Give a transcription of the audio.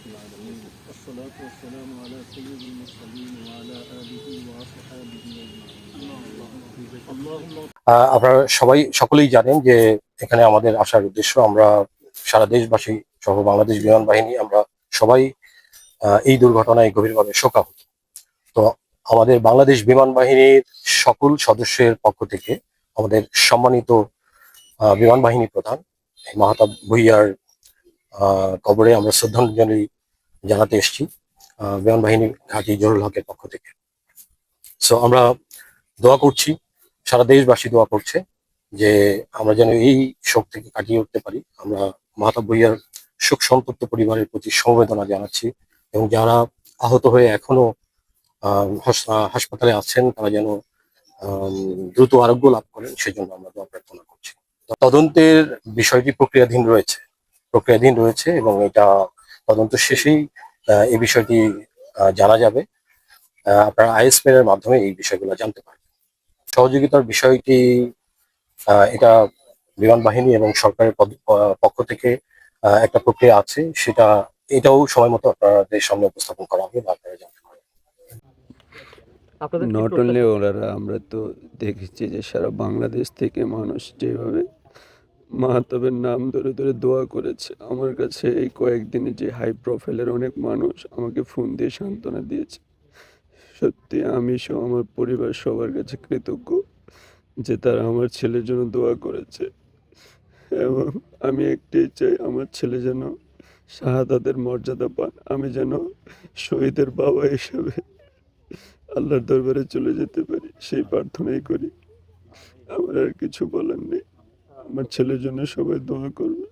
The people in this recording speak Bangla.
والصلاة والسلام على سيد المرسلين وعلى آله وأصحابه أجمعين اللهم আহ, আপনারা সবাই সকলেই জানেন যে এখানে আমাদের আসার উদ্দেশ্য আমরা সারা দেশবাসী সহ বাংলাদেশ বিমান বাহিনী আমরা সবাই আহ, এই দুর্ঘটনায় গভীরভাবে শোকাহত তো আমাদের বাংলাদেশ বিমান বাহিনীর সকল সদস্যের পক্ষ থেকে আমাদের সম্মানিত বিমান বাহিনী প্রধান মাহাতাব ভুইয়ার কবরে আমরা শ্রদ্ধাঞ্জলি জানাতে এসেছি বিমান বাহিনী ঘাঁটি জরুল হকের পক্ষ থেকে। সো আমরা দোয়া করছি, সারা দেশবাসী দোয়া করছে যে আমরা যেন এই শোক থেকে কাটিয়ে উঠতে পারি। আমরা মাতা বইয়ার শোক সন্তপ্ত পরিবারের প্রতি সমবেদনা জানাচ্ছি এবং যারা আহত হয়ে এখনও হাসপাতালে আছেন, তারা যেন দ্রুত আরোগ্য লাভ করেন, সেজন্য আমরা দোয়া প্রার্থনা করছি। তদন্তের বিষয়টি প্রক্রিয়াধীন রয়েছে প্রক্রিয়াধীন রয়েছে এবং এটা তদন্ত শেষেই এই বিষয়টি জানা যাবে। আপনারা আইএসপি এর মাধ্যমে এই বিষয়গুলো জানতে পারবেন। সহযোগিতার বিষয়টি এটা বিমান বাহিনী এবং সরকারের পক্ষ থেকে একটা প্রক্রিয়া আছে, সেটা, এটাও সময় মতো আপনাদের সামনে উপস্থাপন করা হবে বা আপনারা জানতে আপনাদের নট অনলি ওনারা আমরা তো দেখেছি যে সারা বাংলাদেশ থেকে মানুষ যেভাবে মাহাতাবের নাম ধরে ধরে দোয়া করেছে আমার কাছে এই কয়েকদিনে যে হাই প্রোফাইলের অনেক মানুষ আমাকে ফোন দিয়ে সান্ত্বনা দিয়েছে। সত্যি আমি সহ আমার পরিবার সবার কাছে কৃতজ্ঞ যে তারা আমার ছেলের জন্য দোয়া করেছে। এবং আমি একটাই চাই আমার ছেলে যেন শাহাদাতের মর্যাদা পান আমি যেন শহীদের বাবা হিসেবে আল্লাহর দরবারে চলে যেতে পারি, সেই প্রার্থনাই করি। আমার আর কিছু বলার নেই। আমার ছেলের জন্য সবাই দোয়া করবে।